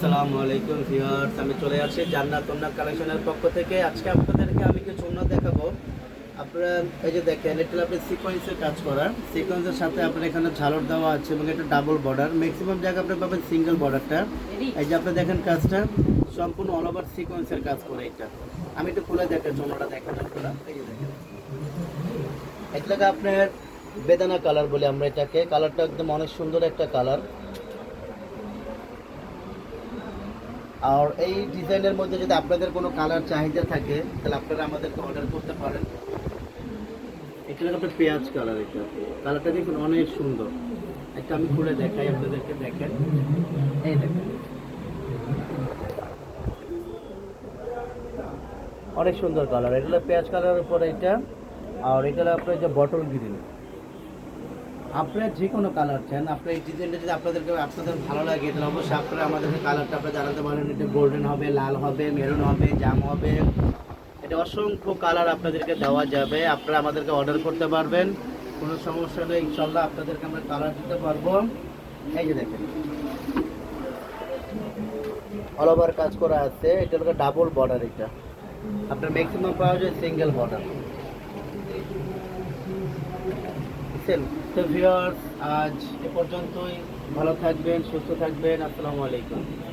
আসসালামু আলাইকুম ভিউয়ার্স, আমি চলে আসছি জান্নাত অন্য কালেকশনের পক্ষ থেকে। আজকে আপনাদেরকে আমি কিছু উন্নত দেখাবো। আপনারা এই যে দেখেন, এটা আপনি সিকোয়েন্সের কাজ করা। সিকোয়েন্সের সাথে আপনার এখানে ঝালর দেওয়া আছে এবং এটা ডাবল বর্ডার ম্যাক্সিমাম জায়গায় আপনি পাবেন সিঙ্গেল বর্ডারটা এই যে আপনি দেখেন কাজটা, সম্পূর্ণ অল ওভার সিকোয়েন্সের কাজ করে এটা। আমি একটু খুলে দেখেন চোনাটা দেখেন আপনারা। এই যে দেখেন। এটাকে আপনার বেদানা কালার বলে আমরা এটাকে। কালারটা একদম অনেক সুন্দর একটা কালার আর এই ডিজাইনের মধ্যে যদি আপনাদের কোনো কালার চাহিদা থাকে, তাহলে আপনারা আমাদেরকে অর্ডার করতে পারেন। এখানে আপনার পেঁয়াজ কালার এটা কালারটা দেখুন অনেক সুন্দর। একটা আমি খুলে দেখাই, আপনাদেরকে দেখেন। এই দেখেন। অনেক সুন্দর কালার। এটা পেঁয়াজ কালারের উপর এটা আর এটা আপনার যে বটল গ্রিন আপনারা যে কোনো কালার চান, আপনার এই ডিজাইনটা যদি আপনাদেরকে, আপনাদের ভালো লাগে, তাহলে অবশ্যই আপনারা আমাদেরকে কালারটা আপনারা জানাতে পারেন। এটা গোল্ডেন হবে, লাল হবে মেরুন হবে, জাম হবে। এটা অসংখ্য কালার আপনাদেরকে দেওয়া যাবে। আপনারা আমাদেরকে অর্ডার করতে পারবেন। কোনো সমস্যা নেই ইনশাল্লাহ আপনাদেরকে আমরা কালার দিতে পারব। এই যে দেখেন। অল ওভার কাজ করা আছে। এটা ডাবল বর্ডার এটা। আপনার ম্যাক্সিমাম পাওয়া যায় সিঙ্গেল বর্ডার বুঝছেন তো ভিউয়ার্স আজ এ পর্যন্তই। ভালো থাকবেন সুস্থ থাকবেন। আসসালামু আলাইকুম।